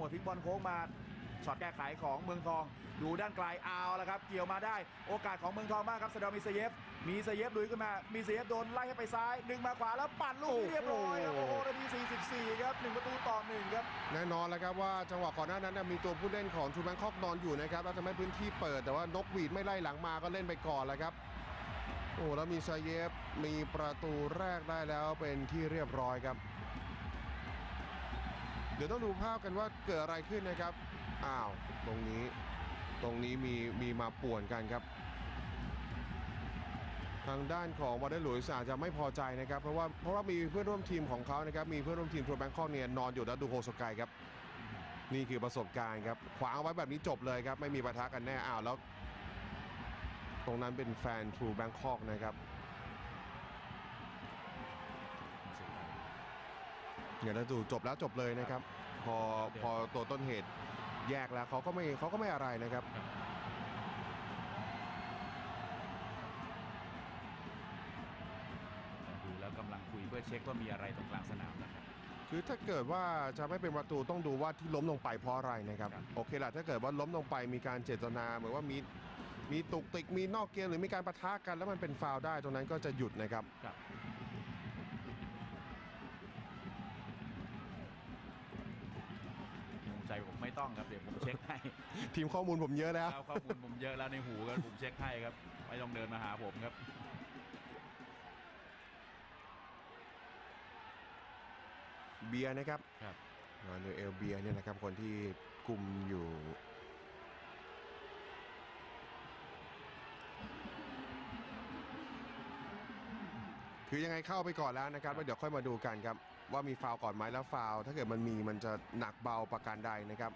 โอ้พลิกบอลโค้งมาช็อตแก้ไขของเมืองทอง ดูด้านไกลเอาแล้วครับ เกี่ยวมาได้ โอกาสของเมืองทองมากครับเซดอมิเซเยฟ มีเซเยฟลุยขึ้นมา มีเซเยฟโดนไล่ให้ไปซ้ายดึงมาขวาแล้วปั่นลูกนี้เรียบร้อยครับโอ้โอ้โหโหนาที 44 ครับหนึ่งประตูต่อหนึ่งครับ แน่นอนแล้วครับว่าจังหวะก่อนหน้านั้นนะมีตัวผู้เล่นของทูแบงคอกนอนอยู่นะครับแล้วทำให้พื้นที่เปิดแต่ว่านกหวีดไม่ไล่หลังมาก็เล่นไปก่อนแล้วครับโอ้แล้วมีซาเยฟมีประตูแรกได้แล้วเป็นที่เรียบร้อยครับเดี๋ยวต้องดูภาพกันว่าเกิดอะไรขึ้นนะครับ อ้าว ตรงนี้ ตรงนี้มีมีมาป่วนกันครับ ทางด้านของวอเดอร์หลุยส์อาจจะไม่พอใจนะครับ เพราะว่าเพราะว่ามีเพื่อนร่วมทีมของเขานะครับ มีเพื่อนร่วมทีมทัวร์แบงคอกเนี่ยนอนอยู่แล้วดูโฮสกายครับ นี่คือประสบการณ์ครับ ขวางเอาไว้แบบนี้จบเลยครับ ไม่มีปะทะกันแน่ อ้าวแล้ว ตรงนั้นเป็นแฟนทรูแบงคอกนะครับ เนี่ยแล้วดูจบแล้วจบเลยนะครับ พอพอตัวต้นเหตุแยกแล้วเขาก็ไม่เขาก็ไม่อะไรนะครับดูแล้วกำลังคุยเพื่อเช็คว่ามีอะไรตรงกลางสนามนะครับคือถ้าเกิดว่าจะไม่เป็นประตูต้องดูว่าที่ล้มลงไปเพราะอะไรนะครับครับโอเคละถ้าเกิดว่าล้มลงไปมีการเจตนาเหมือนว่ามีมีตุกติกมีนอกเกมหรือมีการประทะกันแล้วมันเป็นฟาวล์ได้ตรงนั้นก็จะหยุดนะครับ ครับงงใจผมไม่ ต้องครับเดี๋ยวผมเช็คให้ทีมข้อมูลผมเยอะแล้วเอาข้อมูลผมเยอะแล้วในหูก็ผมเช็คให้ครับไม่ต้องเดินมาหาผมครับเบียร์นะครับครับมานูเอลเบียร์เนี่ยนะครับคนที่กลุ่มอยู่ คือยังไงเข้าไปก่อนแล้วนะครับแล้วเดี๋ยวค่อยมาดูกันครับ ว่ามีฟาวล์ก่อนไหมแล้วฟาวล์ถ้าเกิดมันมีมันจะหนักเบาประการใดนะครับ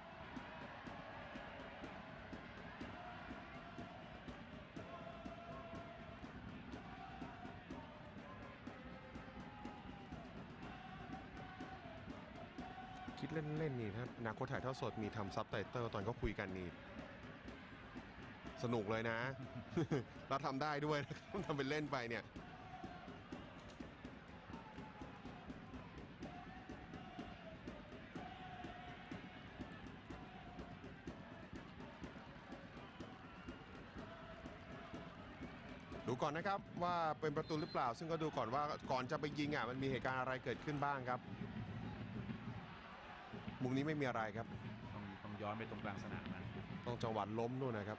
คิดเล่นๆนี่ถ้านาโคถ่ายทอดสดมีทำซับไตเติลตอนเขาคุยกันนี่สนุกเลยนะเราทำได้ด้วยนะครับทำเป็นเล่นไปเนี่ยดูก่อนนะครับว่าเป็นประตูหรือเปล่า ซึ่งก็ดูก่อนว่าก่อนจะไปยิงอะมันมีเหตุการณ์อะไรเกิดขึ้นบ้างครับ มุมนี้ไม่มีอะไรครับ ต้องต้องย้อนไปตรงกลางสนามนะต้องจังหวัดล้มด้วยนะครับ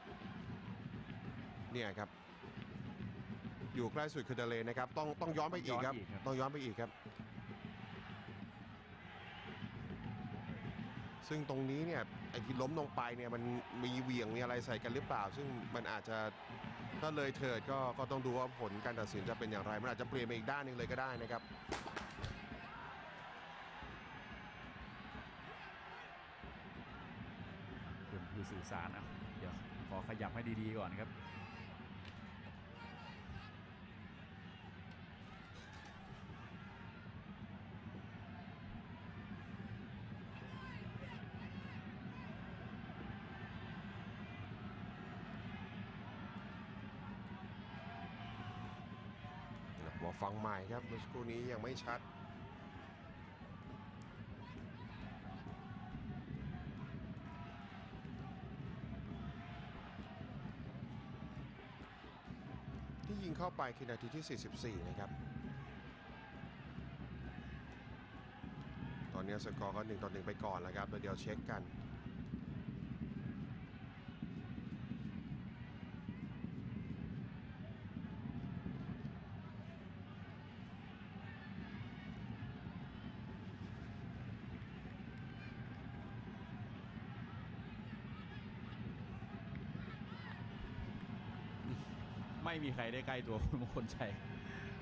เนี่ยครับ อยู่ใกล้สุดคือเดเลนะครับ ต้องต้องย้อนไปอีกครับ ต้องย้อนไปอีกครับ ซึ่งตรงนี้เนี่ยไอ้ที่ล้มลงไปเนี่ยมันมีเหวี่ยงมีอะไรใส่กันหรือเปล่า ซึ่งมันอาจจะถ้าเลยเถิดก็ก็ต้องดูว่าผลการตัดสินจะเป็นอย่างไร มันอาจจะเปลี่ยนไปอีกด้านหนึ่งเลยก็ได้นะครับ คุณคือ สื่อสารเอาเดี๋ยวขอขยับให้ดีๆก่อนครับมาฟังใหม่ครับเมื่อสักครู่นี้ยังไม่ชัด ที่ยิงเข้าไปคือนาทีที่ 44 นะครับ ตอนนี้สกอร์ก็1ต่อ1ไปก่อนแล้วครับแล้วเดี๋ยวเช็คกัน ไม่มีใครได้ใกล้ตัวคุณมงคลชัย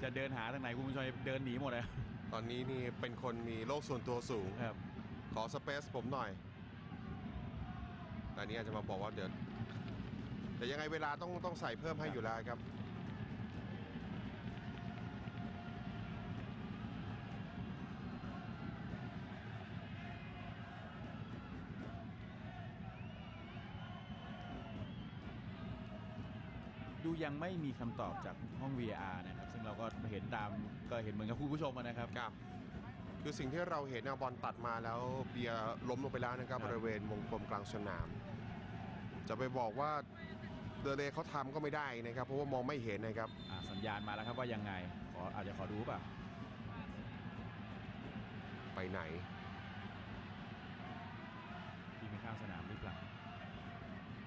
จะเดินหาทางไหนคุณมงคลชัยเดินหนีหมดเลยตอนนี้นี่เป็นคนมีโลกส่วนตัวสูงครับ ขอสเปซผมหน่อยแต่อันนี้อาจจะมาบอกว่าเดี๋ยวแต่ยังไงเวลาต้องต้องใส่เพิ่มให้อยู่แล้วครับ ยังไม่มีคำตอบจากห้อง VR นะครับ ซึ่งเราก็เห็นตามก็เห็นเหมือนกับคุณผู้ชมนะครับ ครับ คือสิ่งที่เราเห็นเนยบอลตัดมาแล้วเบียร์ล้มลงไปแล้วนะครับครับ บริเวณวงกลมกลางสนาม จะไปบอกว่าเดเลเขาทำก็ไม่ได้นะครับ เพราะว่ามองไม่เห็นนะครับ อะสัญญาณมาแล้วครับว่ายังไง ขออาจจะขอดูป่ะไปไหนพี่ไม่ข้างสนามหรือเปล่า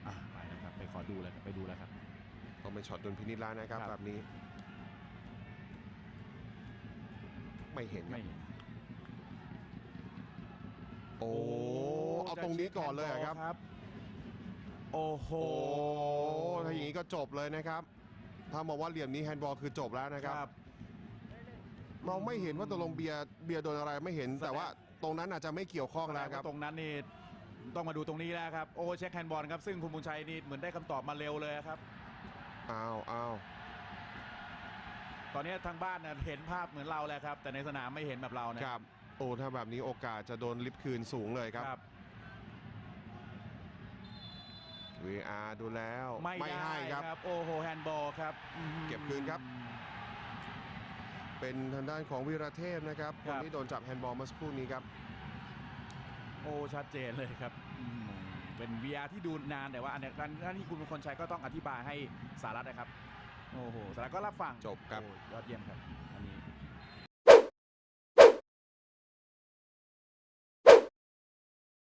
อะไปนะครับไปขอดูแล้วครับไปดูแล้วครับ ต้องเป็นช็อตดุลพินิจแล้วนะครับครับแบบนี้ ไม่เห็นครับไม่เห็นโอ้เอาตรงนี้ก่อนเลยเหรอครับ โอ้โหโอ้ถ้าอย่างนี้ก็จบเลยนะครับ ถ้ามองว่าเหลี่ยมนี้แฮนด์บอลคือจบแล้วนะครับ เราไม่เห็นว่าตกลงเบียร์เบียร์โดนอะไรไม่เห็นแสดงแต่ว่าตรงนั้นอาจจะไม่เกี่ยวข้องแล้วครับตรงนั้นนี่ต้องมาดูตรงนี้แล้วครับ โอ้เช็คแฮนด์บอลครับ ซึ่งคุณบุญชัยนี่เหมือนได้คำตอบมาเร็วเลยครับ อ้าวอ้าวตอนนี้ทางบ้านน่ะเห็นภาพเหมือนเราแล้วครับ แต่ในสนามไม่เห็นแบบเรานะ ครับ โอ้ถ้าแบบนี้โอกาสจะโดนลิฟต์คืนสูงเลยครับครับ VR ดูแล้วไม่ได้ให้ครับครับ โอ้โหแฮนด์บอลครับอื้อหือเก็บคืนครับ เป็นทางด้านของวีระเทพนะครับคครับนที่โดนจับแฮนด์บอลเมื่อสักครู่นี้ครับ โอ้ชัดเจนเลยครับอืม เป็น VR ที่ดูนานแต่ว่าอันนี้อันที่คุณมงคลชัยก็ต้องอธิบายให้สารัตนะครับ โอ้โหสารัตก็รับฟังจบครับ โอ้ยอดเยี่ยมครับ